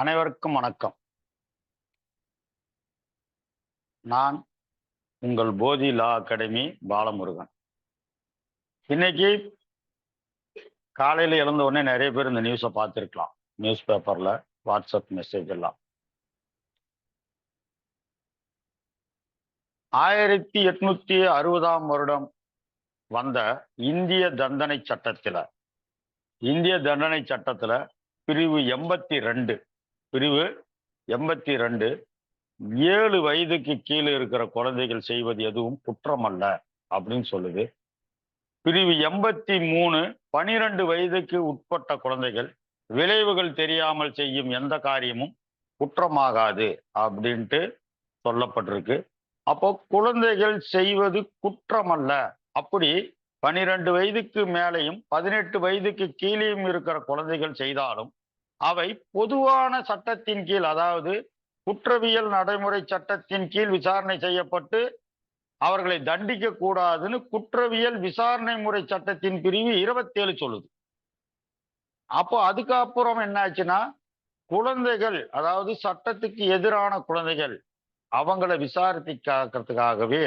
அனைவருக்கும் வணக்கம். நான் உங்கள் போதி லா அகாடமி பாலமுருகன். இன்னைக்கு காலையில் எழுந்த உடனே நிறைய பேர் இந்த நியூஸை பார்த்துருக்கலாம். நியூஸ் பேப்பரில் வாட்ஸ்அப் மெசேஜ் எல்லாம். ஆயிரத்தி எட்நூத்தி அறுபதாம் வருடம் வந்த இந்திய தண்டனை சட்டத்தில் இந்திய தண்டனை சட்டத்தில் பிரிவு எண்பத்தி ரெண்டு பிரிவு எண்பத்தி ரெண்டு ஏழு வயதுக்கு கீழே இருக்கிற குழந்தைகள் செய்வது எதுவும் குற்றம் அல்ல அப்படின்னு சொல்லுது. பிரிவு எண்பத்தி மூணு பனிரெண்டு வயதுக்கு உட்பட்ட குழந்தைகள் விளைவுகள் தெரியாமல் செய்யும் எந்த காரியமும் குற்றமாகாது அப்படின்ட்டு சொல்லப்பட்டிருக்கு. அப்போ குழந்தைகள் செய்வது குற்றம் அல்ல அப்படி பனிரெண்டு வயதுக்கு மேலேயும் பதினெட்டு வயதுக்கு கீழேயும் இருக்கிற குழந்தைகள் செய்தாலும் அவை பொதுவான சட்டத்தின் கீழ் அதாவது குற்றவியல் நடைமுறை சட்டத்தின் கீழ் விசாரணை செய்யப்பட்டு அவர்களை தண்டிக்க கூடாதுன்னு குற்றவியல் விசாரணை முறை சட்டத்தின் பிரிவு இருபத்தேழு சொல்லுது. அப்போ அதுக்கப்புறம் என்னாச்சுன்னா குழந்தைகள் அதாவது சட்டத்துக்கு எதிரான குழந்தைகள் அவங்கள விசாரிக்காக்கிறதுக்காகவே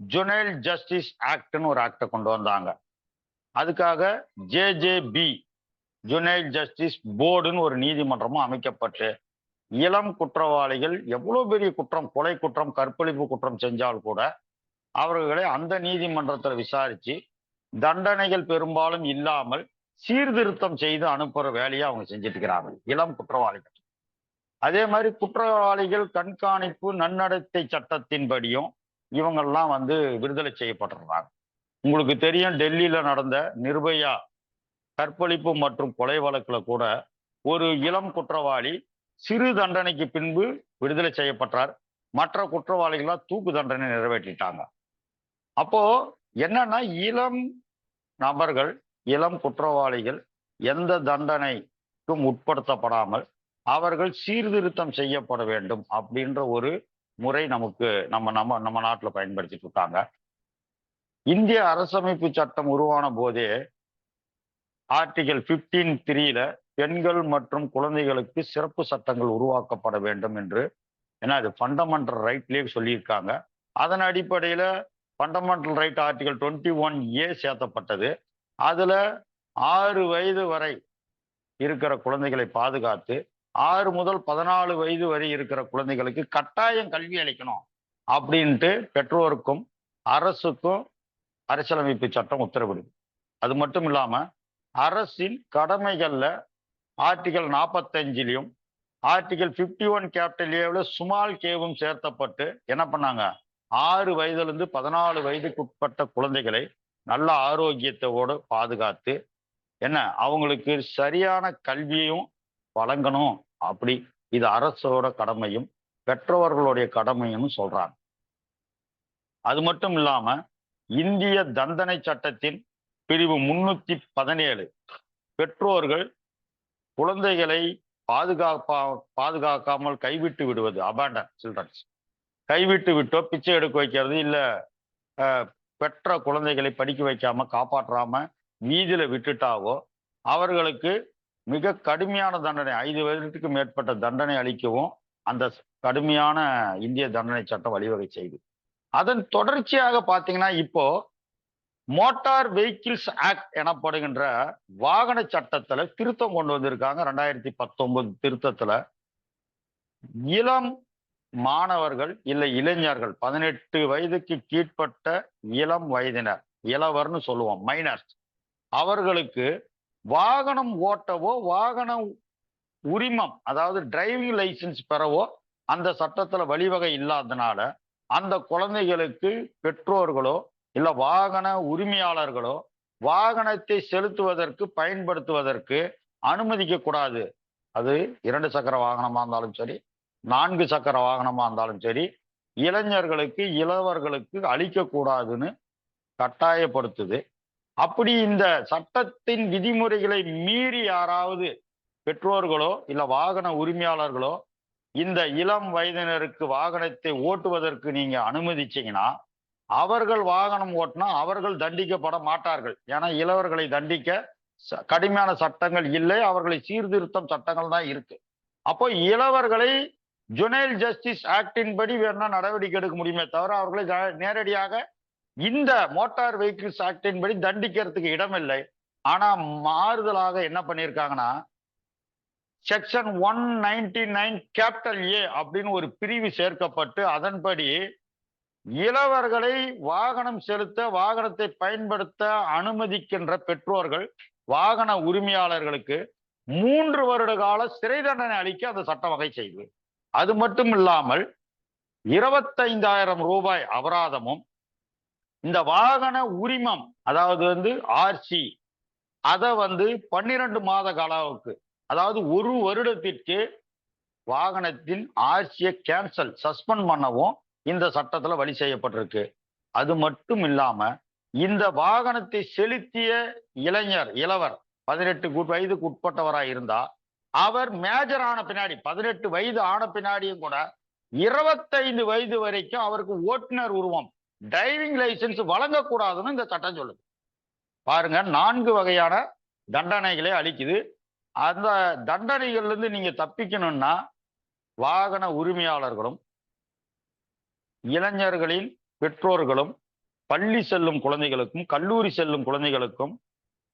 ஜுனைல் ஜஸ்டிஸ் ஆக்ட்னு ஒரு ஆக்டை கொண்டு வந்தாங்க. அதுக்காக ஜேஜேபி ஜுனைட் ஜஸ்டிஸ் போர்டுன்னு ஒரு நீதிமன்றமும் அமைக்கப்பட்டு இளம் குற்றவாளிகள் எவ்வளோ பெரிய குற்றம் கொலை குற்றம் கற்பழிப்பு குற்றம் செஞ்சால் கூட அவர்களை அந்த நீதிமன்றத்தில் விசாரித்து தண்டனைகள் பெரும்பாலும் இல்லாமல் சீர்திருத்தம் செய்து அனுப்புற வேலையை அவங்க செஞ்சுட்டு இருக்கிறாங்க இளம் குற்றவாளிகள். அதே மாதிரி குற்றவாளிகள் கண்காணிப்பு நன்னடத்தை சட்டத்தின்படியும் இவங்கெல்லாம் வந்து விடுதலை செய்யப்பட்டுறாங்க உங்களுக்கு தெரியும் டெல்லியில நடந்த நிர்பயா கற்பழிப்பு மற்றும் கொலை வழக்கில் கூட ஒரு இளம் குற்றவாளி சிறு தண்டனைக்கு பின்பு விடுதலை செய்யப்பட்டார். மற்ற குற்றவாளிகளா தூக்கு தண்டனை நிறைவேற்றிட்டாங்க. அப்போ என்னன்னா இளம் நபர்கள் இளம் குற்றவாளிகள் எந்த தண்டனைக்கும் உட்படுத்தப்படாமல் அவர்கள் சீர்திருத்தம் செய்யப்பட வேண்டும் அப்படின்ற ஒரு முறை நமக்கு நம்ம நம்ம நம்ம நாட்டில் பயன்படுத்திட்டு இருக்காங்க. இந்திய அரசமைப்பு சட்டம் உருவான போதே ஆர்டிகல் பிப்டீன் த்ரீல பெண்கள் மற்றும் குழந்தைகளுக்கு சிறப்பு சட்டங்கள் உருவாக்கப்பட வேண்டும் என்று ஏன்னா அது ஃபண்டமெண்டல் ரைட்லேயே சொல்லியிருக்காங்க. அதன் அடிப்படையில் fundamental right article twenty one A சேர்த்தப்பட்டது. அதில் ஆறு வயது வரை இருக்கிற குழந்தைகளை பாதுகாத்து ஆறு முதல் பதினாலு வயது வரை இருக்கிற குழந்தைகளுக்கு கட்டாயம் கல்வி அளிக்கணும் அப்படின்ட்டு பெற்றோருக்கும் அரசுக்கும் அரசியலமைப்பு சட்டம் உத்தரவிடுது. அது மட்டும் இல்லாமல் அரசின் கடமைகளில் ஆர்டிகல் நாற்பத்தஞ்சிலையும் ஆர்டிகல் ஃபிஃப்டி ஒன் கேபிட்டல் ஏவில் சுமால் கேவும் சேர்த்தப்பட்டு என்ன பண்ணாங்க? ஆறு வயதுலேருந்து பதினாலு வயதுக்கு உட்பட்ட குழந்தைகளை நல்ல ஆரோக்கியத்தோடு பாதுகாத்து என்ன அவங்களுக்கு சரியான கல்வியும் வழங்கணும் அப்படி இது அரசோட கடமையும் பெற்றவர்களுடைய கடமையும் சொல்றாங்க. அது மட்டும் இல்லாம இந்திய தண்டனை சட்டத்தின் பிரிவு முன்னூத்தி பதினேழு. பெற்றோர்கள் குழந்தைகளை பாதுகாப்பா பாதுகாக்காமல் கைவிட்டு விடுவது அபாண்டன் சில்ட்ரன்ஸ் கைவிட்டு விட்டோ பிச்சை எடுக்க வைக்கிறது இல்லை பெற்ற குழந்தைகளை படிக்க வைக்காம காப்பாற்றாம வீதியில விட்டுட்டாவோ அவர்களுக்கு மிக கடுமையான தண்டனை ஐந்து வருடத்துக்கு மேற்பட்ட தண்டனை அளிக்கவும் அந்த கடுமையான இந்திய தண்டனை சட்டம் வழிவகை செய்து. அதன் தொடர்ச்சியாக பார்த்தீங்கன்னா இப்போ மோட்டார் வெஹிக்கிள்ஸ் ஆக்ட் எனப்படுகின்ற வாகன சட்டத்துல திருத்தம் கொண்டு வந்திருக்காங்க. ரெண்டாயிரத்தி பத்தொன்பது திருத்தத்துல இளம் மாணவர்கள் இல்லை இளைஞர்கள் பதினெட்டு வயதுக்கு கீழ்ப்பட்ட இளம் வயதினர் இளவர்னு சொல்லுவோம் மைனர்ஸ் அவர்களுக்கு வாகனம் ஓட்டவோ வாகன உரிமம் அதாவது டிரைவிங் லைசன்ஸ் பெறவோ அந்த சட்டத்துல வழிவகை இல்லாதனால அந்த குழந்தைகளுக்கு பெற்றோர்களோ இல்லை வாகன உரிமையாளர்களோ வாகனத்தை செலுத்துவதற்கு பயன்படுத்துவதற்கு அனுமதிக்க கூடாது. அது இரண்டு சக்கர வாகனமாக இருந்தாலும் சரி நான்கு சக்கர வாகனமாக இருந்தாலும் சரி இளைஞர்களுக்கு இளவர்களுக்கு அளிக்கக்கூடாதுன்னு கட்டாயப்படுத்துது. அப்படி இந்த சட்டத்தின் விதிமுறைகளை மீறி யாராவது பெற்றோர்களோ இல்லை வாகன உரிமையாளர்களோ இந்த இளம் வயதினருக்கு வாகனத்தை ஓட்டுவதற்கு நீங்கள் அனுமதிச்சீங்கன்னா அவர்கள் வாகனம் ஓட்டினா அவர்கள் தண்டிக்கப்பட மாட்டார்கள். ஏன்னா இளவர்களை தண்டிக்க ச- கடுமையான சட்டங்கள் இல்லை. அவர்களை சீர்திருத்தம் சட்டங்கள் தான் இருக்கு. அப்போ இளவர்களை ஜுனைல் ஜஸ்டிஸ் ஆக்டின் படி வேணா நடவடிக்கை எடுக்க முடியுமே தவிர அவர்களை த- நேரடியாக இந்த மோட்டார் வெஹிக்கிள்ஸ் ஆக்டின் படி தண்டிக்கிறதுக்கு இடமில்லை. ஆனா மாறுதலாக என்ன பண்ணியிருக்காங்கன்னா section one ninety nine capital A அப்படின்னு ஒரு பிரிவு சேர்க்கப்பட்டு அதன்படி இளவர்களை வாகனம் செலுத்த வாகனத்தை பயன்படுத்த அனுமதிக்கின்ற பெற்றோர்கள் வாகன உரிமையாளர்களுக்கு மூன்று வருட கால சிறை தண்டனை அளிக்க அந்த சட்டம் வகை செய்து. அது மட்டும் இல்லாமல் இருபத்தைந்தாயிரம் ரூபாய் அபராதமும் இந்த வாகன உரிமம் அதாவது வந்து ஆர்சி அதை வந்து பன்னிரண்டு மாத காலாவுக்கு அதாவது ஒரு வருடத்திற்கு வாகனத்தின் ஆர்சியை கேன்சல் சஸ்பெண்ட் பண்ணவும் இந்த சட்டத்தில் வழி செய்யப்பட்டிருக்கு. அது மட்டும் இல்லாம இந்த வாகனத்தை செலுத்திய இளைஞர் இளவர் பதினெட்டு கு- வயதுக்கு உட்பட்டவராக இருந்தா அவர் மேஜர் ஆன பின்னாடி பதினெட்டு வயது ஆன பின்னாடியும் கூட இருபத்தைந்து வயது வரைக்கும் அவருக்கு ஓட்டுநர் உருவம் டிரைவிங் லைசென்ஸ் வழங்கக்கூடாதுன்னு இந்த சட்டம் சொல்லுது. பாருங்க நான்கு வகையான தண்டனைகளை அளிக்குது. அந்த தண்டனைகள்லேருந்து நீங்கள் நீங்க தப்பிக்கணும்னா வாகன உரிமையாளர்களும் இளைஞர்களில் பெற்றோர்களும் பள்ளி செல்லும் குழந்தைகளுக்கும் கல்லூரி செல்லும் குழந்தைகளுக்கும்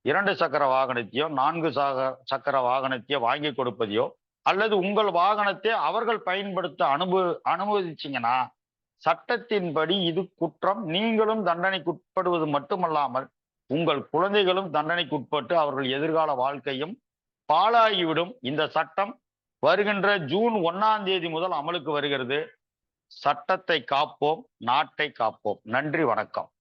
இரண்டு சக்கர வாகனத்தையோ நான்கு சக சக்கர வாகனத்தையோ வாங்கி கொடுப்பதையோ அல்லது உங்கள் வாகனத்தை அவர்கள் பயன்படுத்த அனுபவ அனுமதிச்சிங்கன்னா சட்டத்தின்படி இது குற்றம். நீங்களும் தண்டனைக்குட்படுவது மட்டுமல்லாமல் உங்கள் குழந்தைகளும் தண்டனைக்குட்பட்டு அவர்கள் எதிர்கால வாழ்க்கையும் பாழாகிவிடும். இந்த சட்டம் வருகின்ற ஜூன் ஒன்னாம் தேதி முதல் அமலுக்கு வருகிறது. சட்டத்தை காப்போம் நாட்டை காப்போம். நன்றி வணக்கம்.